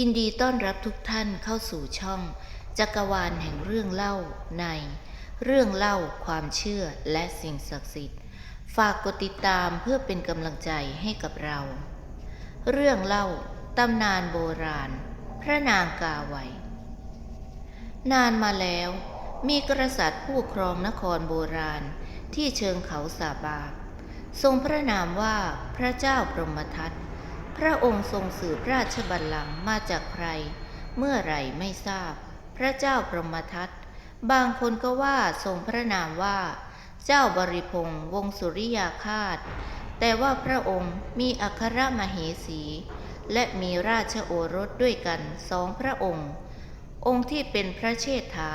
ยินดีต้อนรับทุกท่านเข้าสู่ช่อง จักรวาลแห่งเรื่องเล่าใน เรื่องเล่าความเชื่อและสิ่งศักดิ์สิทธิ์ ฝากกดติดตามเพื่อเป็นกำลังใจให้กับเรา เรื่องเล่าตำนานโบราณ พระนางกาไวนานมาแล้ว มีกษัตริย์ผู้ครองนครโบราณที่เชิงเขาสาบา ทรงพระนามว่าพระเจ้าพรหมทัต พระองค์ทรงสืบราชบัลลังก์มาจากใคร เมื่อไหร่ไม่ทราบ พระเจ้าพรหมทัตบางคนก็ว่าทรงพระนามว่า เจ้าบริพงศ์วงสุริยาคาตแต่ว่าพระองค์มีอัครมเหสี และมีราชโอรสด้วยกันสองพระองค์ องค์ที่เป็นพระเชษฐา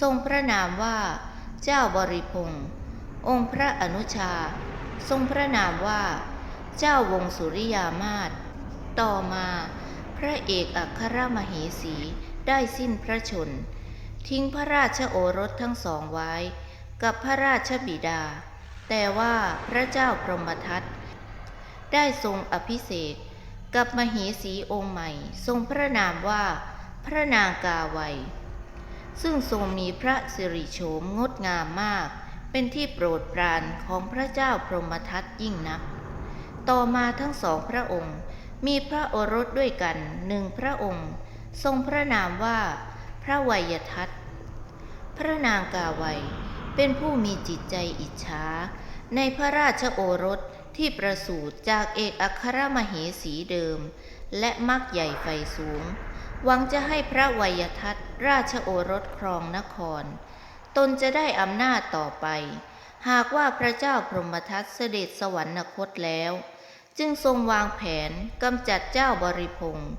ทรงพระนามว่า เจ้าบริพงศ์องค์พระอนุชา ทรงพระนามว่า เจ้าวงสุริยามาศต่อมาพระเอกอัครมเหสีได้สิ้นพระชน ทิ้งพระราชโอรสทั้งสองไว้ กับพระราชบิดา แต่ว่าพระเจ้าพรหมทัตได้ทรงอภิเษกกับมเหสีองค์ใหม่ ทรงพระนามว่าพระนางกาไวซึ่งทรงมีพระสิริโฉมงดงามมาก เป็นที่โปรดปรานของพระเจ้าพรหมทัตยิ่งนัก ต่อมาทั้งสองพระองค์ มีพระโอรสด้วยกันหนึ่งพระองค์ ทรงพระนามว่า พระวัยทัตพระนางกาไวเป็นผู้มีจิตใจอิจฉาในพระราชโอรสที่ประสูติจากเอกอัครมเหสีเดิม และมักใหญ่ไฟสูง หวังจะให้พระวัยทัตราชโอรสครองนคร ตนจะได้อำนาจต่อไป หากว่าพระเจ้าพรหมทัตเสด็จสวรรคตแล้ว จึงทรงวางแผนกำจัดเจ้าบริพงศ์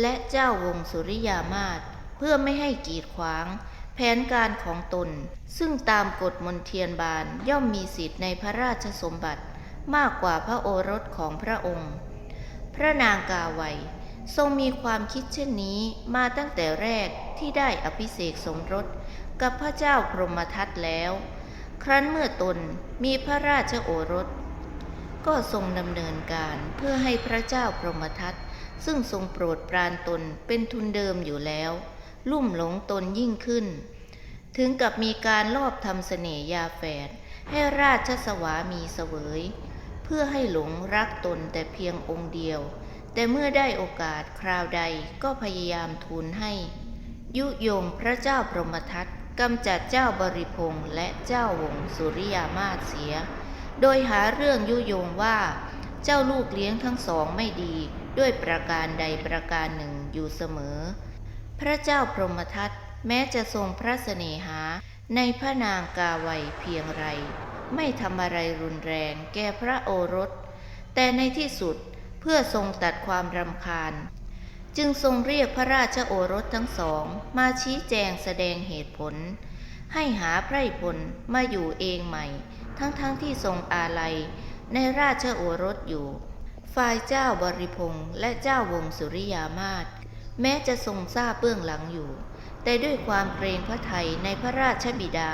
และเจ้าวงสุริยามาศเพื่อไม่ให้กีดขวาง แผนการของตน ซึ่งตามกฎมนเทียนบานย่อมมีสิทธิ์ในพระราชสมบัติมากกว่าพระโอรสของพระองค์ พระนางกาไวทรงมีความคิดเช่นนี้มาตั้งแต่แรกที่ได้อภิเษกสมรสกับพระเจ้าพรหมทัตแล้ว ครั้นเมื่อตนมีพระราชโอรส ก็ทรงดำเนินการเพื่อให้พระเจ้าพรหมทัตซึ่งทรงโปรดปรานตนเป็นทุนเดิมอยู่แล้ว ลุ่มหลงตนยิ่งขึ้น ถึงกับมีการลอบทำเสน่ยาแฝดให้ราชสวามีเสวย เพื่อให้หลงรักตนแต่เพียงองค์เดียว แต่เมื่อได้โอกาสคราวใดก็พยายามทูลให้ ยุยงพระเจ้าพรหมทัต กำจัดเจ้าบริพงศ์และเจ้าวงสุริยามาศเสีย โดยหาเรื่องยุยงว่า เจ้าลูกเลี้ยงทั้งสองไม่ดีด้วยประการใดประการหนึ่งอยู่เสมอ พระเจ้าพรหมทัตแม้จะทรงพระเสน่หาในพระนางกาไวเพียงไร ไม่ทำอะไรรุนแรงแก่พระโอรส แต่ในที่สุดเพื่อทรงตัดความรำคาญ จึงทรงเรียกพระราชโอรสทั้งสอง มาชี้แจงแสดงเหตุผล ให้หาไพร่พลมาอยู่เองใหม่ ทั้งๆทที่ทรงอาลัยในราชโอรสอยู่ ฝ่ายเจ้าบริพงศ์และเจ้าวงสุริยามาศแม้จะทรงทราบเบื้องหลังอยู่ แต่ด้วยความเกรงพระไทยในพระราชบิดา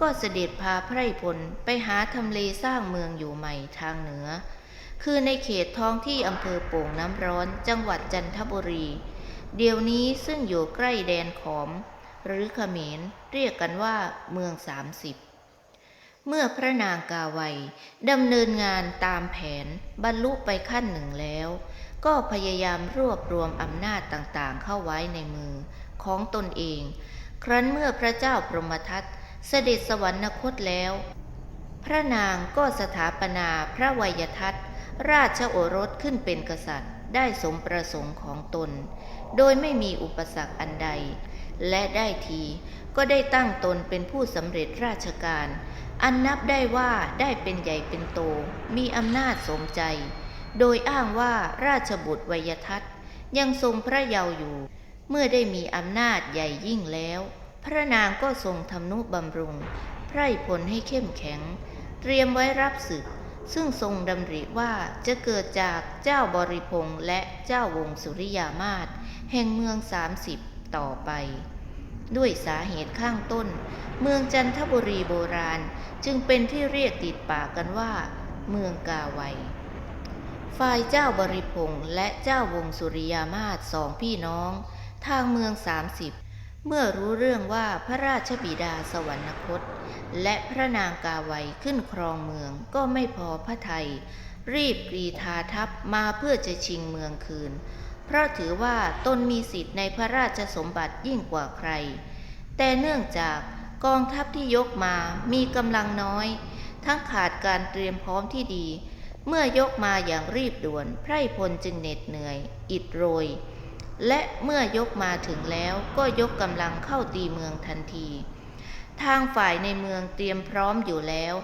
ก็เสด็จพาไพร่พลไปหาทำเลสร้างเมืองอยู่ใหม่ทางเหนือ คือในเขตท้องที่อำเภอโป่งน้ำร้อนจังหวัดจันทบุรี เดี๋ยวนี้ซึ่งอยู่ใกล้แดนขอม หรือเขมรเรียกกันว่าเมืองสามสิบเมื่อพระนางกาไวดำเนินงานตามแผนบรรลุไปขั้นหนึ่งแล้ว ก็พยายามรวบรวมอำนาจต่างๆ เข้าไว้ในมือของตนเอง ครั้นเมื่อพระเจ้าพรหมทัตเสด็จสวรรคตแล้ว พระนางก็สถาปนาพระวัยทัตราชโอรสขึ้นเป็นกษัตริย์ ได้สมประสงค์ของตน โดยไม่มีอุปสรรคอันใด และได้ทีก็ได้ตั้งตนเป็นผู้สำเร็จราชการ อันนับได้ว่าได้เป็นใหญ่เป็นโต มีอำนาจสมใจ โดยอ้างว่าราชบุตรวยทัตยังทรงพระเยาว์อยู่ เมื่อได้มีอำนาจใหญ่ยิ่งแล้ว พระนางก็ทรงทำนุบำรุง ไพร่พลให้เข้มแข็ง เตรียมไว้รับศึก ซึ่งทรงดำริว่าจะเกิดจากเจ้าบริพงศ์และเจ้าวงสุริยามาศแห่งเมืองสามสิบต่อไป ด้วยสาเหตุข้างต้น เมืองจันทบุรีโบราณจึงเป็นที่เรียกติดปากกันว่า เมืองกาไวฝ่ายเจ้าบริพงษ์และเจ้าวงสุริยามาศสองพี่น้อง ทางเมืองสามสิบเมื่อรู้เรื่องว่าพระราชบิดาสวรรคต และพระนางกาไวขึ้นครองเมืองก็ไม่พอพระไทย รีบกรีธาทัพมาเพื่อจะชิงเมืองคืน เพราะถือว่าตนมีสิทธิ์ในพระราชสมบัติยิ่งกว่าใคร แต่เนื่องจากกองทัพที่ยกมามีกำลังน้อย ทั้งขาดการเตรียมพร้อมที่ดี เมื่อยกมาอย่างรีบด่วน ไพร่พลจึงเหน็ดเหนื่อย อิดโรย และเมื่อยกมาถึงแล้วก็ยกกำลังเข้าตีเมืองทันที ทางฝ่ายในเมืองเตรียมพร้อมอยู่แล้ว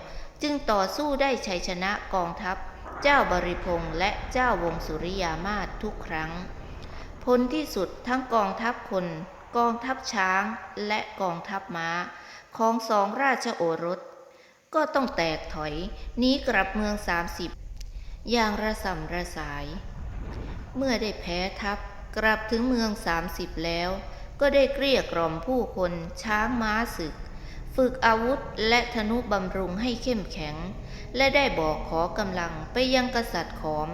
จึงต่อสู้ได้ชัยชนะกองทัพ เจ้าบริพงษ์และเจ้าวงสุริยามาศทุกครั้ง ผลที่สุดทั้งกองทัพคน กองทัพช้างและกองทัพม้า ของสองราชโอรส ก็ต้องแตกถอยหนีกลับเมืองสามสิบอย่างระสำระสาย เมื่อได้แพ้ทัพกลับถึงเมืองสามสิบแล้ว ก็ได้เกลี้ยกล่อมผู้คนช้างม้าศึก ฝึกอาวุธและธนุบำรุงให้เข้มแข็ง และได้บอกขอกำลังไปยังกษัตริย์ขอม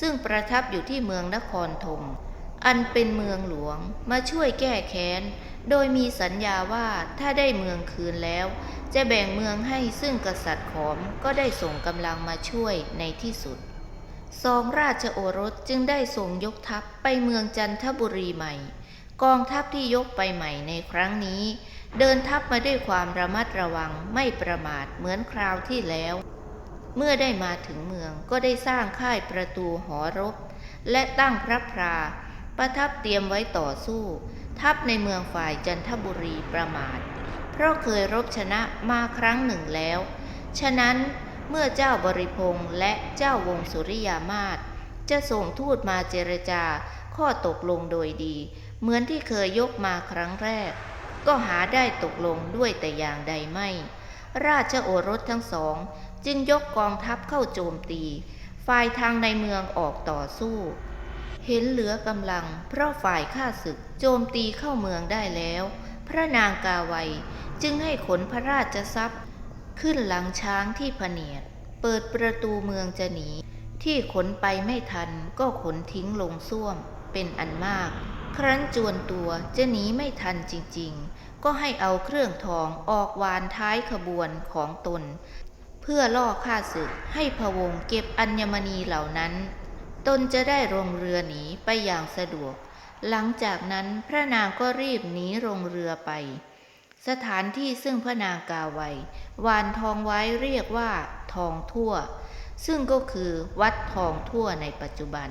ซึ่งประทับอยู่ที่เมืองนครธมอันเป็นเมืองหลวงมาช่วยแก้แค้น โดยมีสัญญาว่าถ้าได้เมืองคืนแล้ว จะแบ่งเมืองให้ซึ่งกษัตริย์ขอมก็ได้ส่งกำลังมาช่วยในที่สุดสองราชโอรสจึงได้ส่งยกทัพไปเมืองจันทบุรีใหม่ กองทัพที่ยกไปใหม่ในครั้งนี้ เดินทัพมาด้วยความระมัดระวังไม่ประมาทเหมือนคราวที่แล้ว เมื่อได้มาถึงเมืองก็ได้สร้างค่ายประตูหอรบ และตั้งพระพรา ประทับเตรียมไว้ต่อสู้ ทัพในเมืองฝ่ายจันทบุรีประมาท เพราะเคยรบชนะมาครั้งหนึ่งแล้ว ฉะนั้นเมื่อเจ้าบริพงษ์และเจ้าวงสุริยามาศจะส่งทูตมาเจรจาข้อตกลงโดยดี เหมือนที่เคยยกมาครั้งแรก ก็หาได้ตกลงด้วยแต่อย่างใดไม่ ราชโอรสทั้งสอง จึงยกกองทัพเข้าโจมตี ฝ่ายทางในเมืองออกต่อสู้ เห็นเหลือกำลัง เพราะฝ่ายข้าศึกโจมตีเข้าเมืองได้แล้ว พระนางกาไวยจึงให้ขนพระราชทรัพย์ ขึ้นหลังช้างที่พเนียด เปิดประตูเมืองจะหนี ที่ขนไปไม่ทันก็ขนทิ้งลงส้วมเป็นอันมาก ครั้นจวนตัวจะหนีไม่ทันจริงๆ ก็ให้เอาเครื่องทองออกวานท้ายขบวนของตน เพื่อล่อข้าศึกให้พะวงเก็บอัญมณีเหล่านั้น ตนจะได้ลงเรือหนีไปอย่างสะดวก หลังจากนั้นพระนางก็รีบหนีลงเรือไป สถานที่ซึ่งพระนางกาไววานทองไว้เรียกว่า ทองทั่ว ซึ่งก็คือวัดทองทั่วในปัจจุบัน